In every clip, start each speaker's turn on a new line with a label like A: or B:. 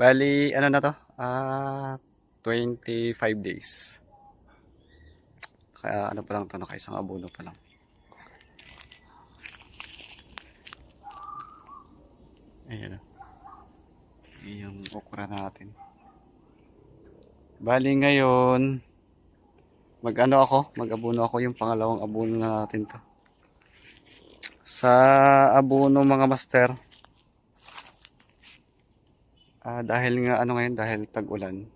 A: Bali, ano na to? Ah, 25 days. Kaya ano pa lang to, nakaisang abono pa lang. Ayan. Yung okra natin. Bali ngayon, mag-ano ako, mag-abono ako yung pangalawang abono na natin to. Sa abono mga master, ah, dahil nga ano ngayon, dahil tag-ulan,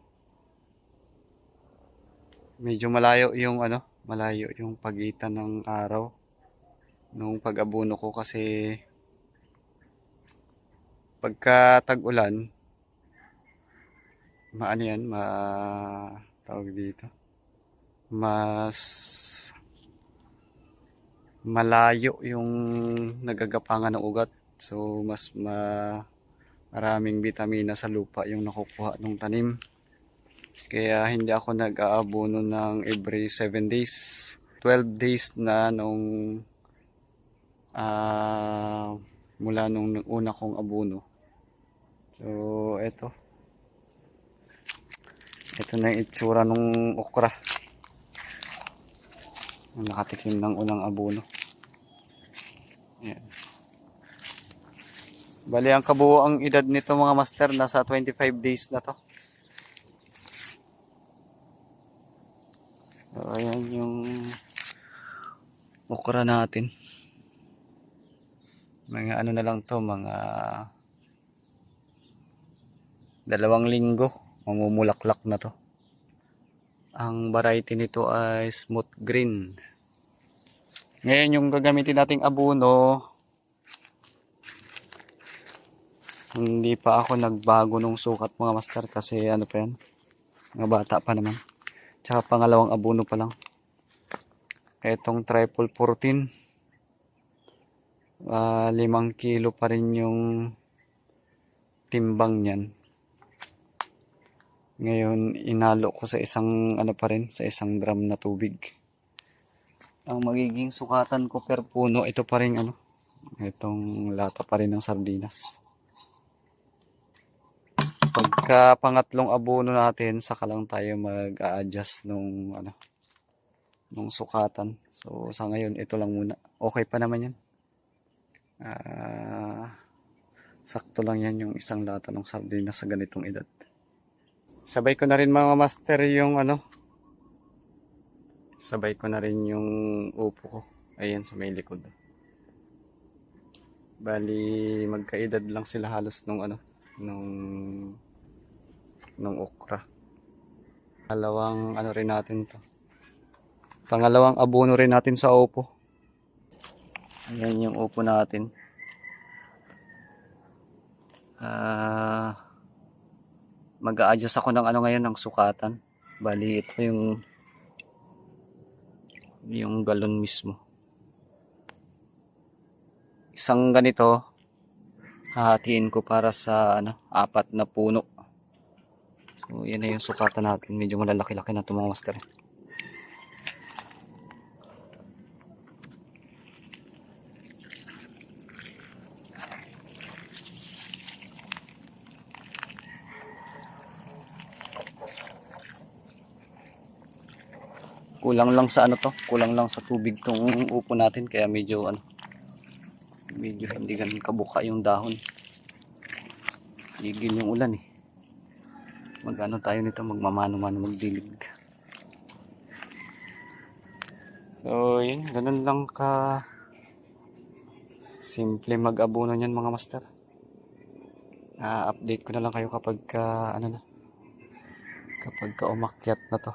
A: medyo malayo yung ano, malayo yung pagitan ng araw nung pag-abono ko kasi pagka tag-ulan, maano yan, ma tawag dito, mas malayo yung nagagapangan ng ugat. So, mas ma maraming bitamina sa lupa yung nakukuha ng tanim. Kaya hindi ako nag-aabono ng every 7 days. 12 days na nung ah mula nung una kong abono. So, eto. Ito na yung itsura ng okra. Nung Nakatikim ng unang abono. Ayan. Bali, ang kabuoang edad nito mga master, nasa 25 days na to. So, ayan yung okra natin. Mga ano na lang to, mga dalawang linggo, mamumulaklak na to. Ang variety nito ay smooth green. Ngayon yung gagamitin nating abono, hindi pa ako nagbago nung sukat mga master kasi ano pa yan, mga bata pa naman. Tsaka pangalawang abono pa lang. Itong triple 14, ah, limang kilo pa rin yung timbang niyan. Ngayon, inalo ko sa isang ano pa rin, sa isang gram na tubig. Ang magiging sukatan ko per puno, ito pa rin ano, itong lata pa rin ng sardinas. Pagka pangatlong abono natin, saka lang tayo mag-a-adjust nung ano, nung sukatan. So, sa ngayon, ito lang muna. Okay pa naman yan. Ah, sakto lang yan yung isang lata ng sardinas sa ganitong edad. Sabay ko na rin mga master yung ano. Sabay ko na rin yung upo ko. Ayan sa may likod. Bali, magkaedad lang sila halos nung ano, nung nung okra. Pangalawang ano rin natin to. Pangalawang abono rin natin sa upo. Ayan yung upo natin. Ah, mag-a-adjust ako ng ano ngayon ng sukatan. Bali ito yung yung galon mismo. Isang ganito hahatiin ko para sa ano, apat na puno. So yan na yung sukatan natin. Medyo malalaki-laki na ito mga master. kulang lang sa ano to kulang lang sa tubig tong upo natin kaya medyo ano medyo hindi ganun kabuka yung dahon. Ligin yung ulan eh. Magano tayo nito magmamano-mano magdilig. So yun ganun lang ka simple mag-abono niyan mga master. Ah, update ko na lang kayo kapag ka, ano na kapag ka umakyat na to.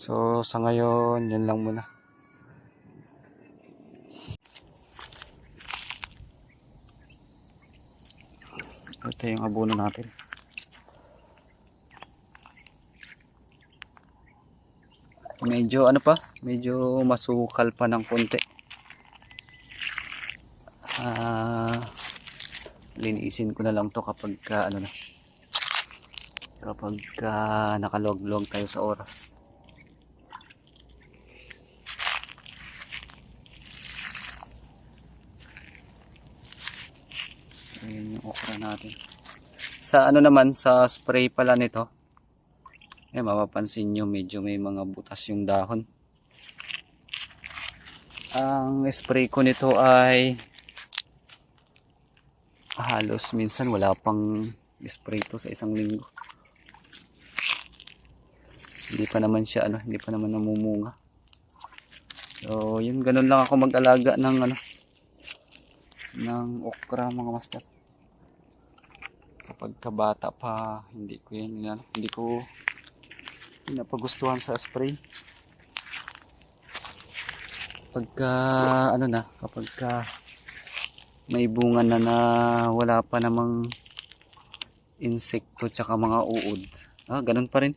A: So, sa ngayon, yan lang muna. Ito yung abono natin. Medyo ano pa, medyo masukal pa ng konti. Ah, linisin ko na lang to kapag ka, ano na, kapag ka nakalog-log tayo sa oras. Ayan yung okra natin. Sa ano naman, sa spray pala nito. Eh, mapapansin nyo, medyo may mga butas yung dahon. Ang spray ko nito ay halos minsan wala pang spray to sa isang linggo. Hindi pa naman siya ano, hindi pa naman namumunga. So, yun ganun lang ako mag-alaga ng ano ng okra mga master. Kapag kabata pa, hindi ko yan, hindi ko pinapagustuhan sa spray. Pagka ano na, kapag ka may bunga na na wala pa namang insekto tsaka mga uod. Ah, ganun pa rin.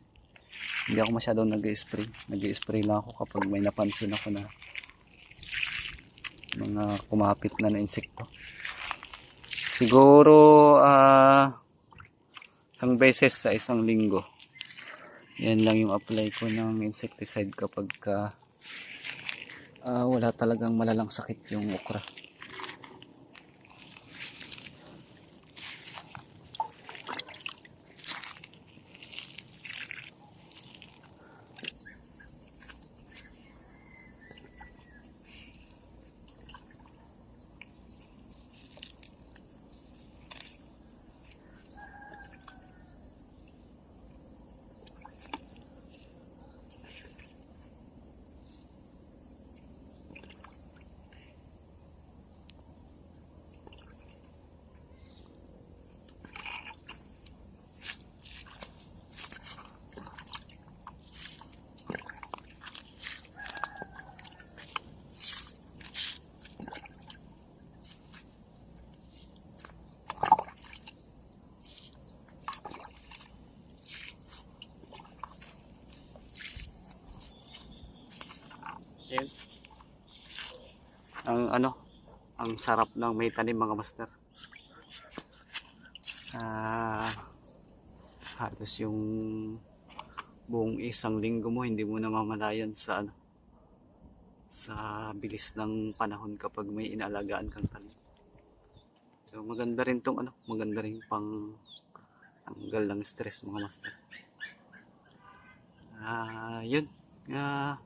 A: Hindi ako masyadong nag-spray. Nag-spray lang ako kapag may napansin ako na mga kumapit na na insekto. Siguro ah isang beses sa isang linggo. Yan lang yung apply ko ng insecticide kapag ka ah, wala talagang malalang sakit yung okra. Ang ano, ang sarap ng may tanim mga master. Ah, halos yung buong isang linggo mo hindi mo namamalayan sa ano sa bilis ng panahon kapag may inalagaan kang tanim. So maganda rin tong ano, maganda rin pang tanggal ng stress mga master. Ah, yun. Ah,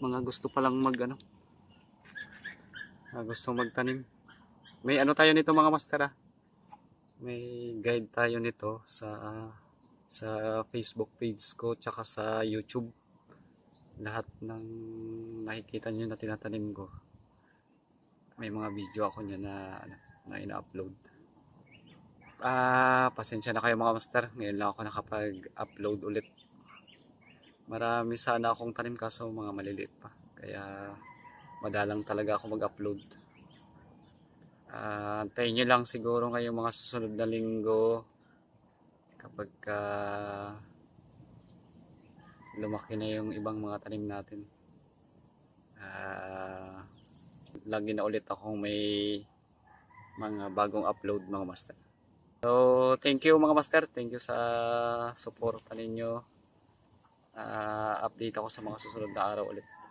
A: mga gusto pa lang mag ano mga gusto magtanim. May ano tayo nito mga master ah. may guide tayo nito sa sa Facebook page ko tsaka sa YouTube. Lahat ng nakikita nyo na tinatanim ko. May mga video ako niya na ano, na ina-upload. Ah pasensya na kayo mga master. Ngayon lang ako nakapag-upload ulit. Marami sana akong tanim kaso mga maliliit pa. Kaya madalang talaga ako mag-upload. Ah, antayin nyo lang siguro ngayong mga susunod na linggo. Kapag ka lumaki na yung ibang mga tanim natin. Ah, lagi na ulit akong may mga bagong upload mga master. So thank you mga master. Thank you sa suporta ninyo. Ah, update ako sa mga susunod na araw ulit